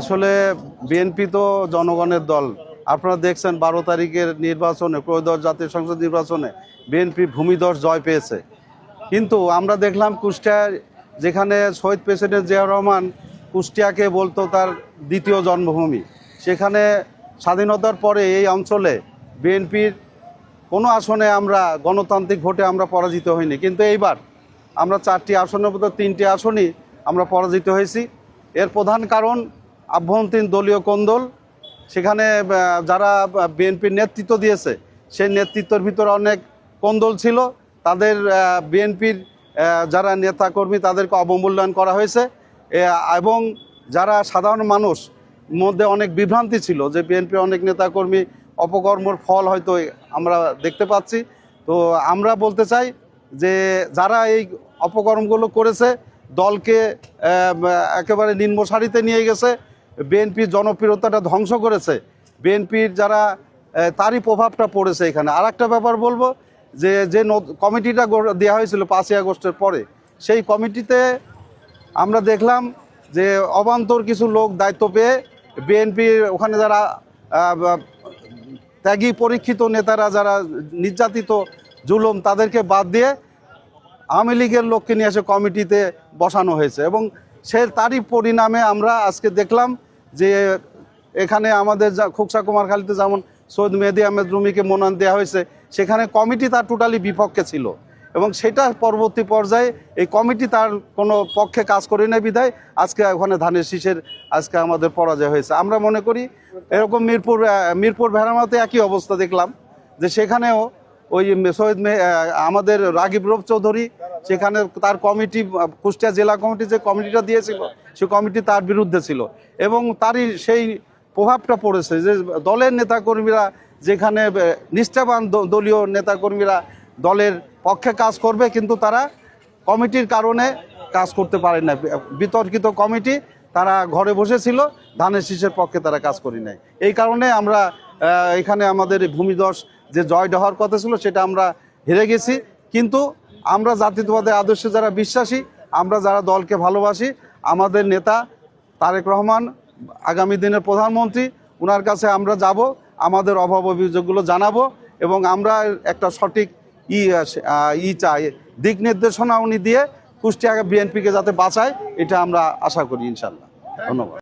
আসলে বিএনপি তো জনগণের দল। আপনারা দেখছেন বারো তারিখের নির্বাচনে, ত্রয়োদশ জাতীয় সংসদ নির্বাচনে বিএনপি ভূমিদশ জয় পেয়েছে। কিন্তু আমরা দেখলাম কুষ্টিয়ায় যেখানে শহীদ প্রেসিডেন্ট জিয়া রহমান কুষ্টিয়াকে বলতো তার দ্বিতীয় জন্মভূমি। সেখানে স্বাধীনতার পরে এই অঞ্চলে বিএনপির কোনো আসনে আমরা গণতান্ত্রিক ভোটে আমরা পরাজিত হইনি। কিন্তু এইবার আমরা চারটি আসনের মধ্যে তিনটি আসনই আমরা পরাজিত হয়েছি। এর প্রধান কারণ আভ্যন্তরীণ দলীয় কোন্দল, সেখানে যারা বিএনপির নেতৃত্ব দিয়েছে, সেই নেতৃত্বের ভিতরে অনেক কোন্দল ছিল। তাদের বিএনপির যারা নেতাকর্মী, তাদেরকে অবমূল্যায়ন করা হয়েছে। এবং যারা সাধারণ মানুষ, মধ্যে অনেক বিভ্রান্তি ছিল যে বিএনপির অনেক নেতাকর্মী অপকর্মর ফল হয়তো আমরা দেখতে পাচ্ছি। তো আমরা বলতে চাই যে, যারা এই অপকর্মগুলো করেছে, দলকে একেবারে নিম্ন সারিতে নিয়ে গেছে। বিএনপির জনপ্রিয়তাটা ধ্বংস করেছে। বিএনপির যারা তারই প্রভাবটা পড়েছে এখানে। আর একটা ব্যাপার বলব যে যে কমিটিটা দেওয়া হয়েছিল পাঁচই আগস্টের পরে, সেই কমিটিতে আমরা দেখলাম যে অবান্তর কিছু লোক দায়িত্ব পেয়ে বিএনপির ওখানে যারা ত্যাগী পরীক্ষিত নেতারা যারা নির্যাতিত, জুলুম তাদেরকে বাদ দিয়ে আওয়ামী লীগের লোককে নিয়ে এসে কমিটিতে বসানো হয়েছে। এবং সে তারই পরিণামে আমরা আজকে দেখলাম যে এখানে আমাদের খোকসা কুমার খালিতে যেমন সৈয়দ মেহেদি আহমেদ রুমিকে মনোনয়ন দেওয়া হয়েছে, সেখানে কমিটি তার টোটালি বিপক্ষে ছিল। এবং সেটা পরবর্তী পর্যায়ে এই কমিটি তার কোনো পক্ষে কাজ করে নেয় বিধায়, আজকে ওখানে ধানের শীষের আজকে আমাদের পরাজয় হয়েছে। আমরা মনে করি এরকম মিরপুর মিরপুর ভেড়ামাতে একই অবস্থা দেখলাম, যে সেখানেও ওই সৈয়দ আমাদের রাগিব রূপ চৌধুরী সেখানে তার কমিটি, কুষ্টিয়া জেলা কমিটি যে কমিটিটা দিয়েছিল, সে কমিটি তার বিরুদ্ধে ছিল। এবং তারই সেই প্রভাবটা পড়েছে যে দলের নেতাকর্মীরা যেখানে নিষ্ঠাবান দলীয় নেতাকর্মীরা দলের পক্ষে কাজ করবে, কিন্তু তারা কমিটির কারণে কাজ করতে পারে না। বিতর্কিত কমিটি, তারা ঘরে বসেছিল, ধানের শীষের পক্ষে তারা কাজ করি নাই। এই কারণে আমরা এখানে আমাদের ভূমিদশ যে জয় হওয়ার কথা ছিল, সেটা আমরা হেরে গেছি। কিন্তু আমরা জাতীয়তাবাদের আদর্শে যারা বিশ্বাসী, আমরা যারা দলকে ভালোবাসি, আমাদের নেতা তারেক রহমান, আগামী দিনের প্রধানমন্ত্রী ওনার কাছে আমরা যাব, আমাদের অভাব অভিযোগগুলো জানাব এবং আমরা একটা সঠিক ই ই চাই, দিক নির্দেশনা উনি দিয়ে কুষ্টিয়া বিএনপিকে যাতে বাঁচায়, এটা আমরা আশা করি ইনশাল্লাহ। ধন্যবাদ।